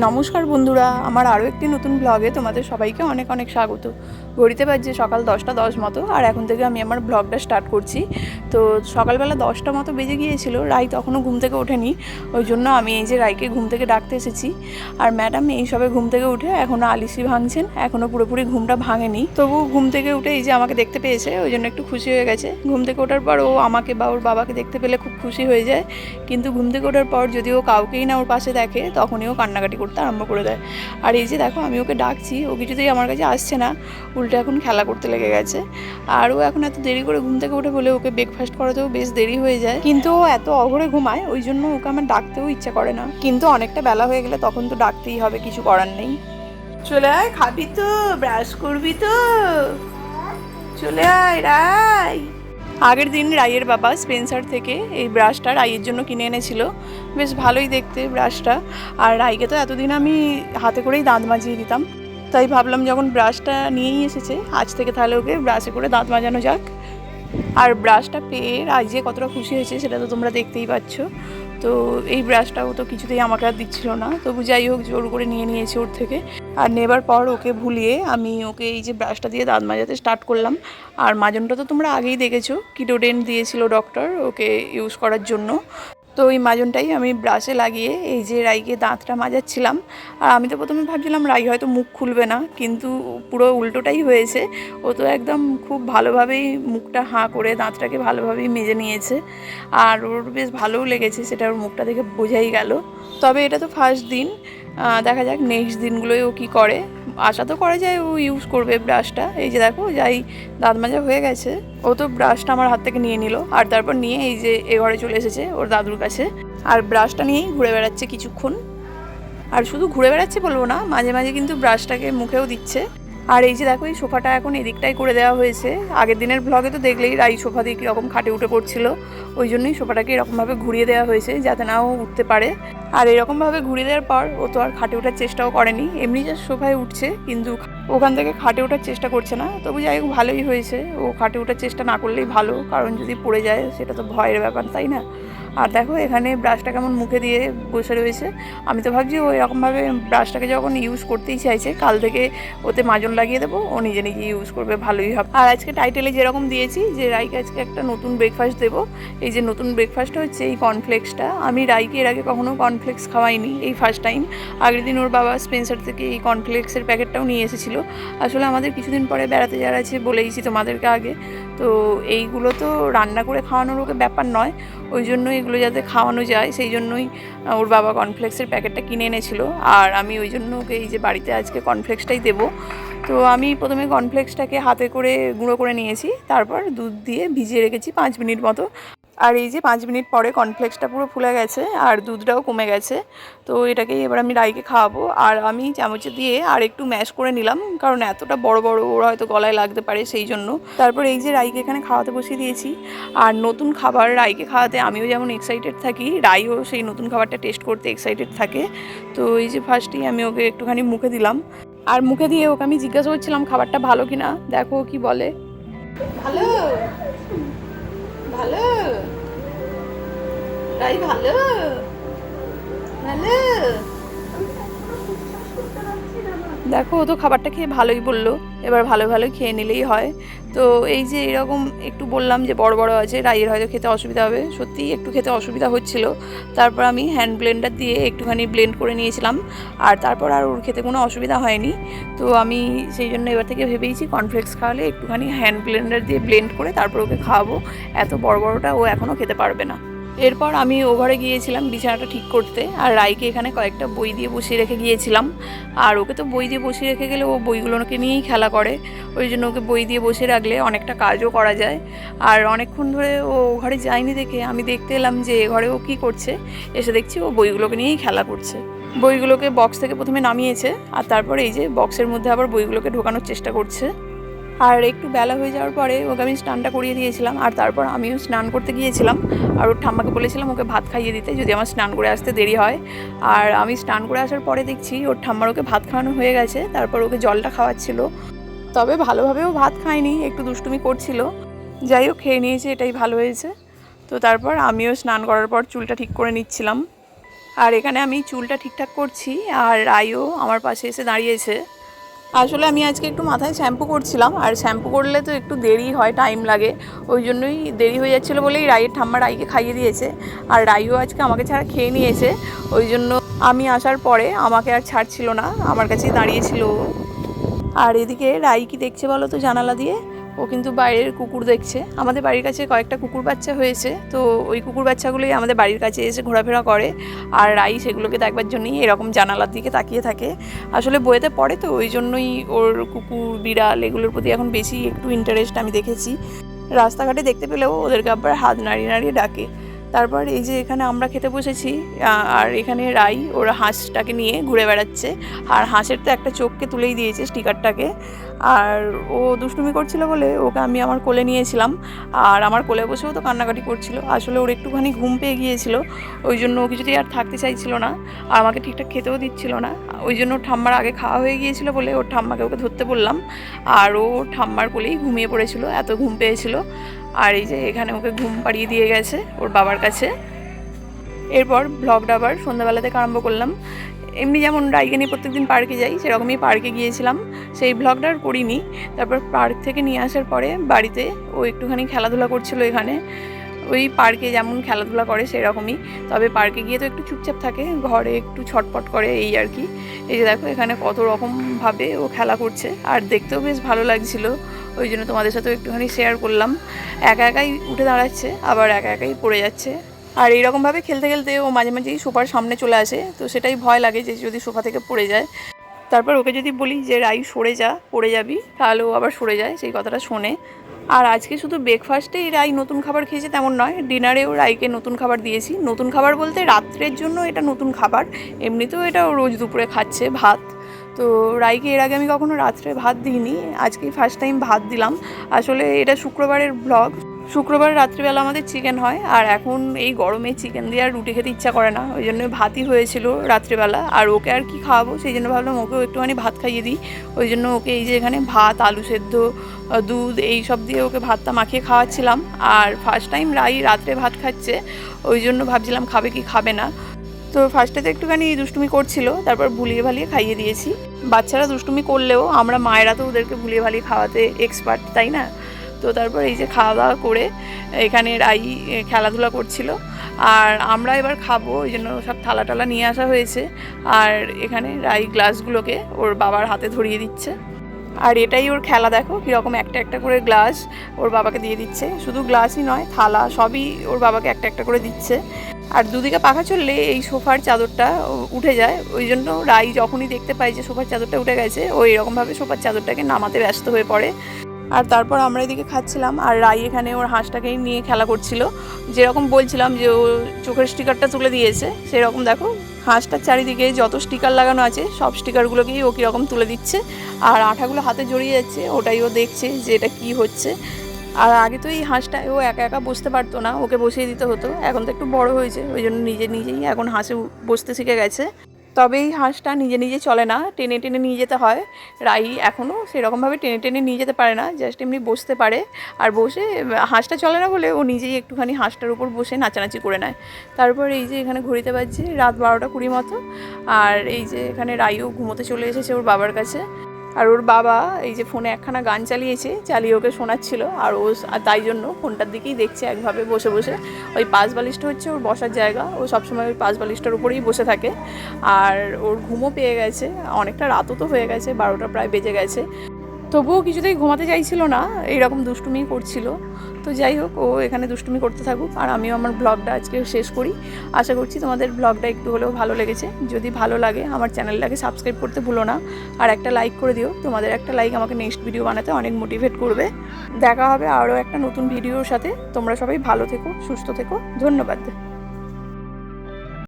নমস্কার বন্ধুরা, আমার আরও একটি নতুন ব্লগে তোমাদের সবাইকে অনেক অনেক স্বাগত। ঘড়িতে বাজছে সকাল দশটা দশ মতো, আর এখন থেকে আমি আমার ব্লগটা স্টার্ট করছি। তো সকালবেলা দশটা মতো বেজে গিয়েছিল, রাই তখনও ঘুম থেকে ওঠেনি, ওই জন্য আমি এই যে রাইকে ঘুম থেকে ডাকতে এসেছি। আর ম্যাডাম এই সবে ঘুম থেকে উঠে এখনও আলিসি ভাঙছেন, এখনও পুরোপুরি ঘুমটা ভাঙেনি। তবু ঘুম থেকে উঠে এই যে আমাকে দেখতে পেয়েছে, ওই জন্য একটু খুশি হয়ে গেছে। ঘুম থেকে ওঠার পর ও আমাকে বা ওর বাবাকে দেখতে পেলে খুব খুশি হয়ে যায়। কিন্তু ঘুম থেকে ওঠার পর যদি ও কাউকেই না ওর পাশে দেখে, তখনই ও কান্নাকাটি করতে আরম্ভ করে দেয়। আর এই যে দেখো, আমি ওকে ডাকছি, ও কিছুতেই আমার কাছে আসছে না। উল্টে এখন খেলা করতে লেগে গেছে। আর ও এখন এত দেরি করে ঘুম থেকে উঠে বলে ওকে ব্রেকফাস্ট করাতেও বেশ দেরি হয়ে যায়। কিন্তু ও এত অঘরে ঘুমায়, ওই জন্য ওকে আমার ডাকতেও ইচ্ছা করে না। কিন্তু অনেকটা বেলা হয়ে গেলে তখন তো ডাকতেই হবে, কিছু করার নেই। চলে আয়, খাবি তো ব্রাশ করবি তো। চলে আয় রাই আগের দিন রাইয়ের বাবা স্পেন্সার থেকে এই ব্রাশটা রাইয়ের জন্য কিনে এনেছিল। বেশ ভালোই দেখতে ব্রাশটা। আর রাইকে তো এতদিন আমি হাতে করেই দাঁত মাজিয়ে দিতাম। তাই ভাবলাম যখন ব্রাশটা নিয়েই এসেছে, আজ থেকে তাহলে ওকে ব্রাশে করে দাঁত মাজানো যাক। আর ব্রাশটা পেয়ে রাই যে কতটা খুশি হয়েছে সেটা তো তোমরা দেখতেই পাচ্ছ। তো এই ব্রাশটাও তো কিছুতেই আমাকে আর দিচ্ছিল না। তবু যাই হোক, জোর করে নিয়ে নিয়েছে ওর থেকে। আর নেবার পর ওকে ভুলিয়ে আমি ওকে এই যে ব্রাশটা দিয়ে দাঁত মাজাতে স্টার্ট করলাম। আর মাজনটা তো তোমরা আগেই দেখেছ কিটোডেন দিয়েছিল ডক্টর ওকে ইউজ করার জন্য। তো ওই মাজনটাই আমি ব্রাশে লাগিয়ে এই যে রাইকে দাঁতটা মাজাচ্ছিলাম। আর আমি তো প্রথমে ভাবছিলাম, রাই হয়তো মুখ খুলবে না, কিন্তু পুরো উল্টোটাই হয়েছে। ও তো একদম খুব ভালোভাবেই মুখটা হাঁ করে দাঁতটাকে ভালোভাবেই মেজে নিয়েছে। আর ওর বেশ ভালোও লেগেছে, সেটা ওর মুখটা দেখে বোঝাই গেল। তবে এটা তো ফার্স্ট দিন দেখা যাক নেক্সট দিনগুলোয় ও কী করে। আশা তো করা যায় ও ইউজ করবে ব্রাশটা এই যে দেখো, যাই দাঁত মাজা হয়ে গেছে। ও তো ব্রাশটা আমার হাত থেকে নিয়ে নিল। আর তারপর নিয়ে এই যে এ ঘরে চলে এসেছে ওর দাদুর কাছে। আর ব্রাশটা নিয়েই ঘুরে বেড়াচ্ছে কিছুক্ষণ। আর শুধু ঘুরে বেড়াচ্ছে বলব না, মাঝে মাঝে কিন্তু ব্রাশটাকে মুখেও দিচ্ছে। আর এই যে দেখো, এই সোফাটা এখন এদিকটাই করে দেওয়া হয়েছে। আগের দিনের ব্লগে তো দেখলেই রাই সোফা দিয়ে কীরকম খাটে উঠে পড়ছিল। ওই জন্যই সোফাটাকে এরকমভাবে ঘুরিয়ে দেওয়া হয়েছে, যাতে না ও উঠতে পারে। আর এরকমভাবে ঘুরিয়ে দেওয়ার পর ও তো আর খাটে ওঠার চেষ্টাও করেনি। এমনি জাস্ট সোফায় উঠছে, কিন্তু ওখান থেকে খাটে ওঠার চেষ্টা করছে না। তবু যাই হোক, ভালোই হয়েছে। ও খাটে ওঠার চেষ্টা না করলেই ভালো, কারণ যদি পড়ে যায়, সেটা তো ভয়ের ব্যাপার, তাই না? আর দেখো, এখানে ব্রাশটা কেমন মুখে দিয়ে বসে রয়েছে। আমি তো ভাবছি ও এরকমভাবে ব্রাশটাকে যখন ইউজ করতেই চাইছে, কাল থেকে ওতে মাজন লাগিয়ে দেবো, ও নিজে নিজে ইউজ করবে, ভালোই হবে। আর আজকে টাইটেলে যেরকম দিয়েছি যে রাইকে আজকে একটা নতুন ব্রেকফাস্ট দেবো, এই যে নতুন ব্রেকফাস্ট হচ্ছে এই কর্নফ্লেক্সটা আমি রাইকে এর আগে কখনো কর্নফ্লেক্স খাওয়াইনি এই ফার্স্ট টাইম আগের দিন ওর বাবা স্পেন্সার থেকে এই কর্নফ্লেক্সের প্যাকেটটাও নিয়ে এসেছিল। আসলে আমাদের কিছুদিন পরে বেড়াতে যাওয়ার আছে বলেইছি তোমাদেরকে আগে। তো এইগুলো তো রান্না করে খাওয়ানোর ওকে ব্যাপার নয়। ওই জন্য এগুলো যাতে খাওয়ানো যায়, সেই জন্যই ওর বাবা কর্নফ্লেক্সের প্যাকেটটা কিনে এনেছিল। আর আমি ওই জন্য ওকে এই যে বাড়িতে আজকে কর্নফ্লেক্সটাই দেবো। তো আমি প্রথমে কর্নফ্লেক্সটাকে হাতে করে গুঁড়ো করে নিয়েছি, তারপর দুধ দিয়ে ভিজিয়ে রেখেছি পাঁচ মিনিট মতো। আর এই যে পাঁচ মিনিট পরে কর্নফ্লেক্সটা পুরো ফুলে গেছে আর দুধটাও কমে গেছে। তো এটাকেই এবার আমি রাইকে খাওয়াবো। আর আমি চামচে দিয়ে আর একটু ম্যাশ করে নিলাম, কারণ এতটা বড় বড় ওরা হয়তো গলায় লাগতে পারে সেই জন্য। তারপর এই যে রাইকে এখানে খাওয়াতে বসিয়ে দিয়েছি। আর নতুন খাবার রাইকে খাওয়াতে আমিও যেমন এক্সাইটেড থাকি, রাইও সেই নতুন খাবারটা টেস্ট করতে এক্সাইটেড থাকে। তো এই যে ফার্স্টেই আমি ওকে একটুখানি মুখে দিলাম। আর মুখে দিয়ে ওকে আমি জিজ্ঞাসা করছিলাম, খাবারটা ভালো কিনা? দেখো কি বলে। ভালো? ভালো? রাই ভালো? ভালো? দেখো, ও তো খাবারটা খেয়ে ভালোই বলল। এবার ভালো ভালো খেয়ে নিলেই হয়। তো এই যে এরকম একটু বললাম যে বড় বড় আছে, রাইয়ের হয়তো খেতে অসুবিধা হবে। সত্যিই একটু খেতে অসুবিধা হচ্ছিল। তারপর আমি হ্যান্ড ব্লেন্ডার দিয়ে একটুখানি ব্লেন্ড করে নিয়েছিলাম। আর তারপর আর ওর খেতে কোনো অসুবিধা হয়নি। তো আমি সেই জন্য এবার থেকে ভেবেইছি কর্নফ্লেক্স খাওয়ালে একটুখানি হ্যান্ড ব্লেন্ডার দিয়ে ব্লেন্ড করে তারপর ওকে খাওয়াবো। এত বড় বড়টা ও এখনও খেতে পারবে না। এরপর আমি ও ঘরে গিয়েছিলাম বিছানাটা ঠিক করতে, আর রাইকে এখানে কয়েকটা বই দিয়ে বসিয়ে রেখে গিয়েছিলাম। আর ওকে তো বই দিয়ে বসিয়ে রেখে গেলে ও বইগুলোকে নিয়েই খেলা করে, ওই জন্য ওকে বই দিয়ে বসিয়ে রাখলে অনেকটা কাজও করা যায়। আর অনেকক্ষণ ধরে ও ঘরে যায়নি দেখে আমি দেখতে এলাম যে এ ঘরে ও কী করছে, এসে দেখছি ও বইগুলোকে নিয়েই খেলা করছে। বইগুলোকে বক্স থেকে প্রথমে নামিয়েছে, আর তারপরে এই যে বক্সের মধ্যে আবার বইগুলোকে ঢোকানোর চেষ্টা করছে। আর একটু বেলা হয়ে যাওয়ার পরে ওকে আমি স্নানটা করিয়ে দিয়েছিলাম, আর তারপর আমিও স্নান করতে গিয়েছিলাম, আর ওর ঠাম্মাকে বলেছিলাম ওকে ভাত খাইয়ে দিতে যদি আমার স্নান করে আসতে দেরি হয়। আর আমি স্নান করে আসার পরে দেখছি ওর ঠাম্মার ওকে ভাত খাওয়ানো হয়ে গেছে, তারপর ওকে জলটা খাওয়াচ্ছিল। তবে ভালোভাবেও ভাত খায়নি, একটু দুষ্টুমি করছিল। যাই হোক, খেয়ে নিয়েছে, এটাই ভালো হয়েছে। তো তারপর আমিও স্নান করার পর চুলটা ঠিক করে নিচ্ছিলাম। আর এখানে আমি চুলটা ঠিকঠাক করছি, আর রাইও আমার পাশে এসে দাঁড়িয়েছে। আসলে আমি আজকে একটু মাথায় শ্যাম্পু করছিলাম, আর শ্যাম্পু করলে তো একটু দেরি হয়, টাইম লাগে। ওই জন্যই দেরি হয়ে যাচ্ছিল বলেই রায়ের ঠাম্মা রাইকে খাইয়ে দিয়েছে। আর রাইও আজকে আমাকে ছাড়া খেয়ে নিয়েছে। ওই জন্য আমি আসার পরে আমাকে আর ছাড়ছিল না, আমার কাছেই দাঁড়িয়েছিল। আর এদিকে রাই কি দেখছে বলো তো জানালা দিয়ে? ও কিন্তু বাইরের কুকুর দেখছে। আমাদের বাড়ির কাছে কয়েকটা কুকুর বাচ্চা হয়েছে, তো ওই কুকুর বাচ্চাগুলোই আমাদের বাড়ির কাছে এসে ঘোরাফেরা করে। আর রাই সেগুলোকে দেখবার জন্যই এরকম জানালার দিকে তাকিয়ে থাকে। আসলে বইয়েতে পড়ে তো, ওই জন্যই ওর কুকুর, বিড়াল এগুলোর প্রতি এখন বেশি একটু ইন্টারেস্ট আমি দেখেছি। রাস্তাঘাটে দেখতে পেলেও ওদেরকে আবার হাত নাড়িয়ে নাড়িয়ে ডাকে। তারপর এই যে এখানে আমরা খেতে বসেছি আর এখানে রাই ওরা হাঁসটাকে নিয়ে ঘুরে বেড়াচ্ছে। আর হাঁসের তো একটা চোখকে তুলেই দিয়েছে স্টিকারটাকে। আর ও দুষ্টুমি করছিল বলে ওকে আমি আমার কোলে নিয়েছিলাম। আর আমার কোলে বসেও তো কান্নাকাটি করছিল। আসলে ওর একটুখানি ঘুম পেয়ে গিয়েছিল, ওই জন্য ও কিছুতেই আর থাকতে চাইছিল না। আর আমাকে ঠিকঠাক খেতেও দিচ্ছিল না। ওই জন্য ঠাম্মার আগে খাওয়া হয়ে গিয়েছিল বলে ওর ঠাম্মাকে ওকে ধরতে বললাম। আর ও ঠাম্মার কোলেই ঘুমিয়ে পড়েছিল, এত ঘুম পেয়েছিল। আর এই যে এখানে ওকে ঘুম পাড়িয়ে দিয়ে গেছে ওর বাবার কাছে। এরপর ব্লগটা আবার সন্ধ্যাবেলা থেকে আরম্ভ করলাম। এমনি যেমন নিয়ে প্রত্যেকদিন পার্কে যাই, সেরকমই পার্কে গিয়েছিলাম। সেই ব্লগটা আর করিনি। তারপর পার্ক থেকে নিয়ে আসার পরে বাড়িতে ও একটুখানি খেলাধুলা করছিল এখানে। ওই পার্কে যেমন খেলাধুলা করে সেরকমই। তবে পার্কে গিয়ে তো একটু চুপচাপ থাকে, ঘরে একটু ছটপট করে এই আর কি। এই যে দেখো এখানে কত রকমভাবে ও খেলা করছে, আর দেখতেও বেশ ভালো লাগছিল। ওই জন্য তোমাদের সাথেও একটুখানি শেয়ার করলাম। একা একাই উঠে দাঁড়াচ্ছে, আবার একা একাই পড়ে যাচ্ছে। আর এইরকমভাবে খেলতে খেলতে ও মাঝে মাঝেই সোফার সামনে চলে আসে, তো সেটাই ভয় লাগে যে যদি সোফা থেকে পড়ে যায়। তারপর ওকে যদি বলি যে, রাই, সরে যা, পড়ে যাবি। তাহলে ও আবার সরে যায়, সেই কথাটা শোনে। আর আজকে শুধু ব্রেকফাস্টেই রাই নতুন খাবার খেয়েছে তেমন নয় ডিনারেও রাইকে নতুন খাবার দিয়েছি। নতুন খাবার বলতে রাত্রের জন্য এটা নতুন খাবার, এমনিতেও এটা রোজ দুপুরে খাচ্ছে ভাত। তো রাইকে এর আগে আমি কখনো রাত্রে ভাত দিইনি আজকেই ফার্স্ট টাইম ভাত দিলাম। আসলে এটা শুক্রবারের ব্লগ শুক্রবার রাত্রিবেলা আমাদের চিকেন হয়, আর এখন এই গরমে চিকেন দিয়ে আর রুটি খেতে ইচ্ছা করে না। ওই জন্য ভাতই হয়েছিল রাত্রিবেলা, আর ওকে আর কি খাওয়াবো? সেই জন্য ভাবলাম ওকেও একটুখানি ভাত খাইয়ে দিই। ওই জন্য ওকে এই যে এখানে ভাত, আলু সেদ্ধ দুধ এই সব দিয়ে ওকে ভাতটা মাখিয়ে খাওয়াচ্ছিলাম। আর ফার্স্ট টাইম রাই রাত্রে ভাত খাচ্ছে, ওই জন্য ভাবছিলাম খাবে কি খাবে না। তো ফার্স্টে তো একটুখানি দুষ্টুমি করছিল, তারপর ভুলিয়ে ভালিয়ে খাইয়ে দিয়েছি। বাচ্চারা দুষ্টুমি করলেও আমরা মায়েরা তো ওদেরকে ভুলিয়ে ভালিয়ে খাওয়াতে এক্সপার্ট তাই না? তো তারপর এই যে খাওয়া দাওয়া করে এখানে রাই খেলাধুলা করছিল। আর আমরা এবার খাব, ওই জন্য সব থালা টালা নিয়ে আসা হয়েছে। আর এখানে রাই গ্লাসগুলোকে ওর বাবার হাতে ধরিয়ে দিচ্ছে। আর এটাই ওর খেলা দেখো, কীরকম একটা একটা করে গ্লাস ওর বাবাকে দিয়ে দিচ্ছে। শুধু গ্লাসই নয়, থালা সবই ওর বাবাকে একটা একটা করে দিচ্ছে। আর দুদিকে পাখা চললে এই সোফার চাদরটা উঠে যায়। ওই জন্য রাই যখনই দেখতে পায় যে সোফার চাদরটা উঠে গেছে ও এরকমভাবে সোফার চাদরটাকে নামাতে ব্যস্ত হয়ে পড়ে। আর তারপর আমরা এদিকে খাচ্ছিলাম, আর রাই এখানে ওর হাঁসটাকে নিয়ে খেলা করছিল। যেরকম বলছিলাম যে ও চোখের স্টিকারটা তুলে দিয়েছে, সেরকম দেখো, হাঁসটার চারিদিকে যত স্টিকার লাগানো আছে, সব স্টিকারগুলোকেই ও কীরকম তুলে দিচ্ছে। আর আঠাগুলো হাতে জড়িয়ে যাচ্ছে, ওটাই ও দেখছে যে এটা কী হচ্ছে। আর আগে তো এই হাঁসটা, ও একা একা বসতে পারতো না, ওকে বসিয়ে দিতে হতো, এখন তো একটু বড় হয়েছে, ওই জন্য নিজে নিজেই এখন হাঁসে বসতে শিখে গেছে। তবে এই হাঁসটা নিজে নিজে চলে না, টেনে টেনে নিয়ে যেতে হয়। রাই এখনও সেরকমভাবে টেনে টেনে নিয়ে যেতে পারে না জাস্ট এমনি বসতে পারে। আর বসে, হাঁসটা চলে না বলে ও নিজেই একটুখানি হাঁসটার উপর বসে নাচানাচি করে নেয়। তারপর এই যে এখানে ঘুরিতে পারছি রাত বারোটা কুড়ি মতো, আর এই যে এখানে রাইও ঘুমোতে চলে এসেছে ওর বাবার কাছে। আর ওর বাবা এই যে ফোনে একখানা গান চালিয়েছে, চালিয়ে ওকে শোনাচ্ছিল, আর ও তাই জন্য ফোনটার দিকেই দেখছে একভাবে বসে বসে। ওই পাশ বালিশটা হচ্ছে ওর বসার জায়গা, ও সবসময় ওই পাঁচ বালিশটার উপরেই বসে থাকে। আর ওর ঘুমও পেয়ে গেছে, অনেকটা রাতও তো হয়ে গেছে, বারোটা প্রায় বেজে গেছে। তবুও কিছুতেই ঘুমাতে চাইছিল না, এইরকম দুষ্টুমি করছিল। তো যাই হোক, ও এখানে দুষ্টুমি করতে থাকুক আর আমিও আমার ব্লগটা আজকে শেষ করি। আশা করছি তোমাদের ব্লগটা একটু হলেও ভালো লেগেছে। যদি ভালো লাগে, আমার চ্যানেলটাকে সাবস্ক্রাইব করতে ভুলো না। আর একটা লাইক করে দিও। তোমাদের একটা লাইক আমাকে নেক্সট ভিডিও বানাতে অনেক মোটিভেট করবে। দেখা হবে আরও একটা নতুন ভিডিওর সাথে। তোমরা সবাই ভালো থেকো, সুস্থ থেকো। ধন্যবাদ।